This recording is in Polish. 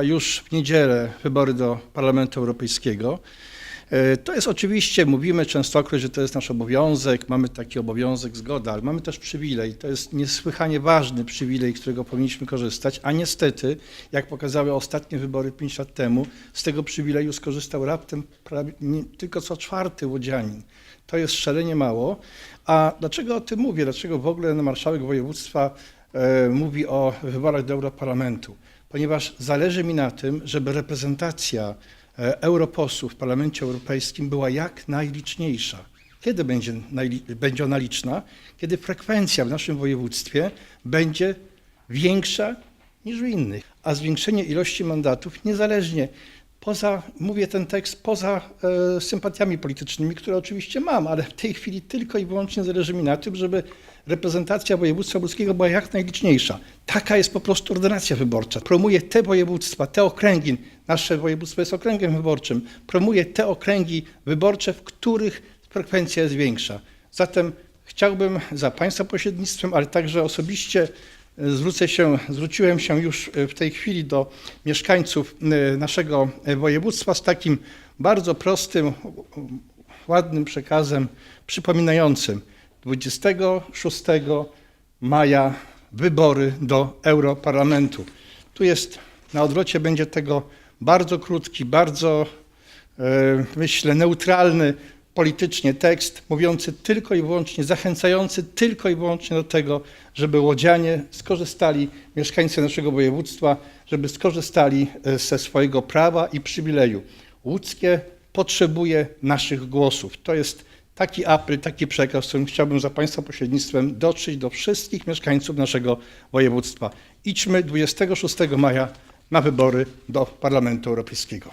A już w niedzielę wybory do Parlamentu Europejskiego. E, To jest oczywiście, mówimy częstokroć, że to jest nasz obowiązek, mamy taki obowiązek, zgoda, ale mamy też przywilej. To jest niesłychanie ważny przywilej, którego powinniśmy korzystać, a niestety, jak pokazały ostatnie wybory 5 lat temu, z tego przywileju skorzystał raptem prawie, nie, tylko co czwarty łodzianin. To jest szalenie mało. A dlaczego o tym mówię? Dlaczego w ogóle marszałek województwa mówi o wyborach do Europarlamentu? Ponieważ zależy mi na tym, żeby reprezentacja e, europosłów w Parlamencie Europejskim była jak najliczniejsza. Kiedy będzie, będzie ona liczna? Kiedy frekwencja w naszym województwie będzie większa niż w innych. A zwiększenie ilości mandatów niezależnie, poza, mówię ten tekst poza e, sympatiami politycznymi, które oczywiście mam, ale w tej chwili tylko i wyłącznie zależy mi na tym, żeby reprezentacja województwa łódzkiego była jak najliczniejsza. Taka jest po prostu ordynacja wyborcza. Promuje te województwa, te okręgi, nasze województwo jest okręgiem wyborczym, promuje te okręgi wyborcze, w których frekwencja jest większa. Zatem chciałbym za Państwa pośrednictwem, ale także osobiście zwrócę się, zwróciłem się już e, w tej chwili do mieszkańców e, naszego e, województwa z takim bardzo prostym, ładnym przekazem przypominającym 26 maja wybory do Europarlamentu. Tu jest, na odwrocie będzie tego bardzo krótki, bardzo myślę, neutralny politycznie tekst, mówiący tylko i wyłącznie, zachęcający tylko i wyłącznie do tego, żeby łodzianie skorzystali, mieszkańcy naszego województwa, żeby skorzystali e, ze swojego prawa i przywileju. Łódzkie potrzebuje naszych głosów. To jest taki apel, taki przekaz, którym chciałbym za Państwa pośrednictwem dotrzeć do wszystkich mieszkańców naszego województwa. Idźmy 26 maja na wybory do Parlamentu Europejskiego.